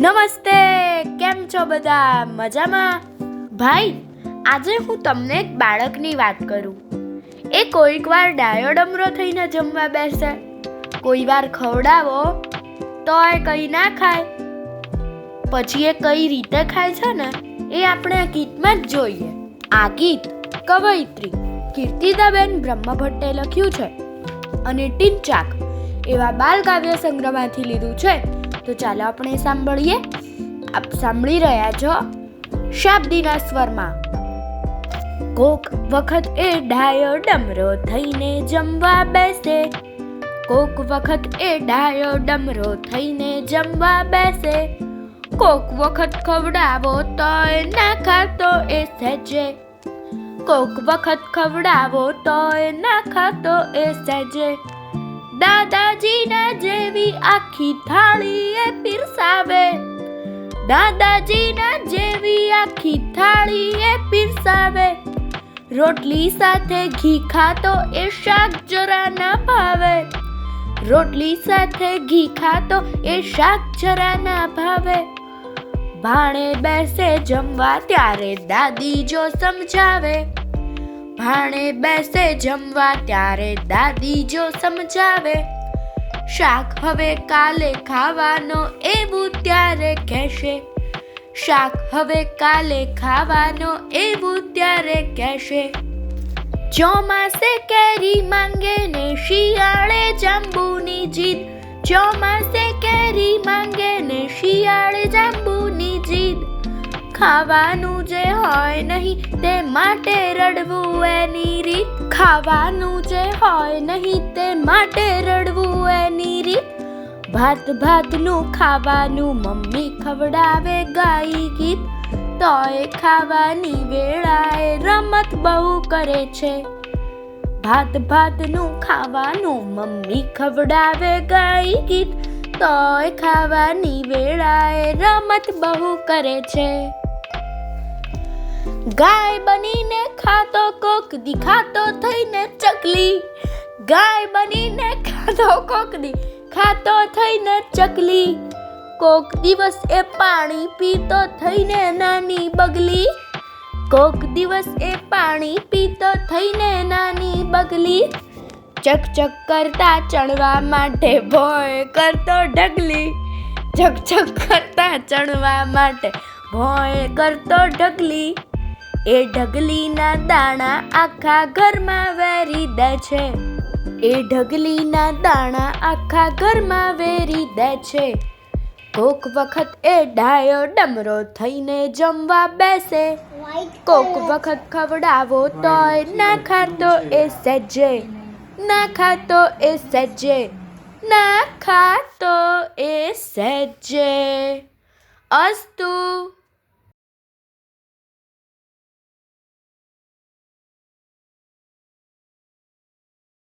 નમસ્તે, કેમ છો બધા? મજામાં? ભાઈ, આજે હું તમને એક બાળકની વાત કરું. એ કોઈક વાર ડાયો થઈને જમવા બેસે. કોઈ વાર ખવડાવો, તો એ કંઈ ના ખાય. પછી એ કઈ રીતે ખાય છે ને, એ આપણે આ ગીતમાં જ જોઈએ. આ ગીત કવયિત્રી, કીર્તિદાબેન બ્રહ્મભટ્ટે લખ્યું છે. અને ટીનચાક એવા બાલ કાવ્ય સંગ્રહમાંથી લીધું છે. તો ચાલો આપણે સાંભળીએ. આપ સાંભળી રહ્યા છો શાબ્દીના સ્વરમાં. કોક વખત એ ડાયો ડમરો થઈને જમવા બેસે. કોક વખત એ ડાયો ડમરો થઈને જમવા બેસે. કોક વખત ખવડાવો તોય ના ખાતો એ સહેજે. કોક વખત ખવડાવો તોય ના ખાતો એ સહેજે. દાદાજીના જેવી આખી થાળી એ પીરસાવે. દાદાજીના જેવી આખી થાળી એ પીરસાવે. રોટલી સાથે ઘી ખાતો એ શાક જરા ના ભાવે. રોટલી સાથે ઘી ખાતો એ શાક જરા ના ભાવે. ભાણે બેસે જમવા ત્યારે દાદી જો સમજાવે. ભાણે બેસે જમવા ત્યારે દાદી જો સમજાવે. શાક હવે કાલે ખાવાનો એવું ત્યારે કહેશે શાક હવે કાલે ખાવાનો એવું ત્યારે કહેશે ચોમાસે કેરી માંગે ને શિયાળે જાંબુની જીદ ચોમાસે કેરી માંગે ને શિયાળે જાંબુની જીદ ખાવાનું જે હોય નહીં તે માટે રડવું એની રીત ખાવાનું જે હોય નહીં તે માટે રડવું એની રીત ભાત ભાતનું ખાવાનું મમ્મી ખવડાવે ગાઈ ગીત. તોય ખાવાની વેળાએ રમત બહુ કરે છે. ભાત ભાતનું ખાવાનું મમ્મી ખવડાવે ગાઈ ગીત. તોય ખાવાની વેળાએ રમત બહુ કરે છે. ગાય બનીને ખાતો કોક દીખાતો થઈને ચકલી. ગાય બનીને ખાતો કોક દી ખાતો થઈને ચકલી. કોક દિવસ એ પાણી પીતો થઈને નાની બગલી. કોક દિવસ એ પાણી પીતો થઈને નાની બગલી. ચક ચક કરતા ચણવા માટે ભોય કરતો ઢગલી. ચક ચક કરતા ચણવા માટે ભોય કરતો ઢગલી. એ ઢગલીના દાણા આખા ઘરમાં વેરી દે છે. એ ઢગલીના દાણા આખા ઘરમાં વેરી દે છે. કોક વખત એ ડાયો ડમરો થઈને જમવા બેસે. કોક વખત ખવડાવો તોય ના ખાતો એ સજ્જે ના ખાતો એ સજ્જે ના ખાતો એ સજ્જે અસ્તુ